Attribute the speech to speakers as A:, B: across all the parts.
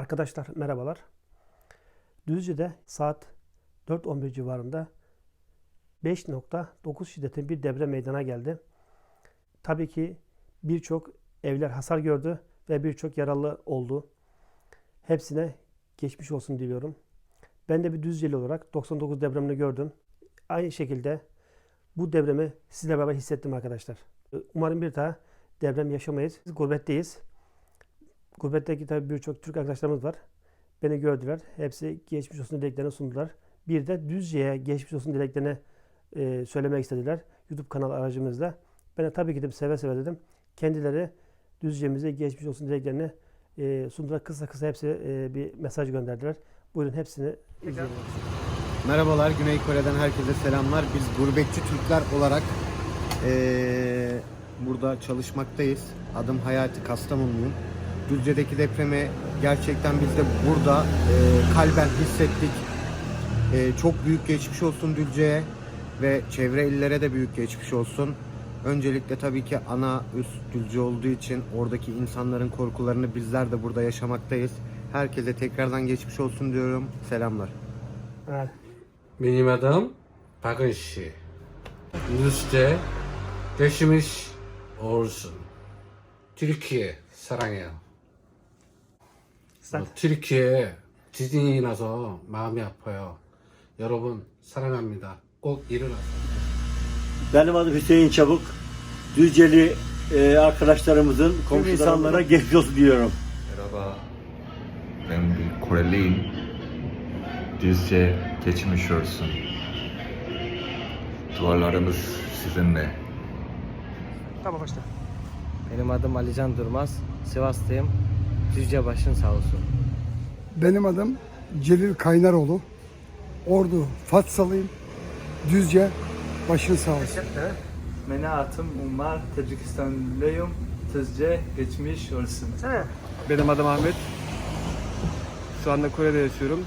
A: Arkadaşlar merhabalar. Düzce'de saat 4.11 civarında 5.9 şiddetinde bir deprem meydana geldi. Tabii ki birçok evler hasar gördü ve birçok yaralı oldu. Hepsine geçmiş olsun diliyorum. Ben de bir Düzceli olarak 99 depremini gördüm. Aynı şekilde bu depremi sizle beraber hissettim arkadaşlar. Umarım bir daha deprem yaşamayız. Biz gurbetteyiz. Gurbetteki tabii birçok Türk arkadaşlarımız var. Beni gördüler. Hepsi geçmiş olsun dileklerini sundular. Bir de Düzce'ye geçmiş olsun dileklerini e, söylemek istediler. YouTube kanalı aracımızla. Ben de tabii ki de seve seve dedim. Kendileri Düzce'mize geçmiş olsun dileklerini e, sundular. Kısa kısa hepsi e, bir mesaj gönderdiler. Buyurun hepsini izleyelim.
B: Merhabalar, Güney Kore'den herkese selamlar. Biz gurbetçi Türkler olarak eee, burada çalışmaktayız. Adım Hayati Kastamonluyum. Düzce'deki depremi gerçekten biz de burada e, kalben hissettik. E, çok büyük geçmiş olsun Düzce'ye ve çevre illere de büyük geçmiş olsun. Öncelikle tabii ki ana üst Düzce olduğu için oradaki insanların korkularını bizler de burada yaşamaktayız. Herkese tekrardan geçmiş olsun diyorum. Selamlar.
A: Evet.
C: Benim adım Pakınşi. Düzce geçmiş olsun. Türkiye sarangel. 랑해요.
A: Sen,
C: 어, 튀르키예 지진이 나서 마음이 아파요. 여러분 사랑합니다. 꼭 일어나세요.
D: Benim adım Hüseyin Çabuk. Düzceli e, arkadaşlarımızın, komşu insanlara geçmiş olsun diyorum.
E: Merhaba. Ben bir Koreliyim. Düzce geçmiş olsun. Dualarımız sizinle.
A: tamam başla.
F: Benim adım Alican Durmaz. Sivas'tayım. Düzce başın sağ olsun.
G: Benim adım Celil Kaynaroğlu. Ordu Fatsalıyım. Düzce başın sağ olsun.
H: Benim adım Umar, Tacikistanlıyım. Tızce geçmiş olsun.
I: Benim adım Ahmet. Şu anda Kore'de yaşıyorum.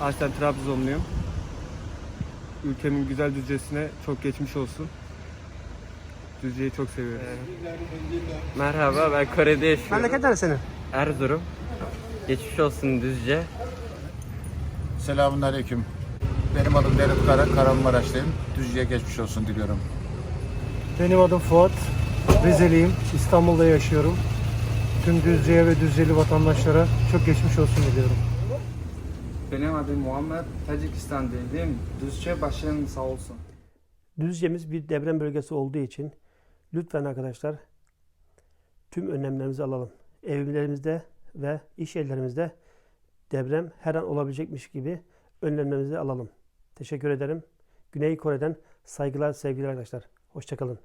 I: Aslen Trabzonluyum. Ülkemin güzel Düzce'sine çok geçmiş olsun. Düzce'yi çok seviyorum.
F: Merhaba ben Kore'de yaşıyorum.
A: Memleket neresi senin?
F: Erzurum. Geçmiş olsun Düzce.
J: Selamun Aleyküm. Benim adım Derit Kara, Kahramanmaraşlıyım. Düzce'ye geçmiş olsun diliyorum.
K: Benim adım Fuat. Rizeliyim. İstanbul'da yaşıyorum. Tüm Düzce'ye ve Düzceli vatandaşlara çok geçmiş olsun diliyorum.
H: Benim adım Muhammed, Tacikistan'dayım. Düzce başın sağ olsun.
A: Düzce'miz bir deprem bölgesi olduğu için lütfen arkadaşlar tüm önlemlerimizi alalım. Evlerimizde ve iş yerlerimizde deprem her an olabilecekmiş gibi önlemlerimizi alalım. Teşekkür ederim. Güney Kore'den saygılar, sevgiler arkadaşlar. Hoşçakalın.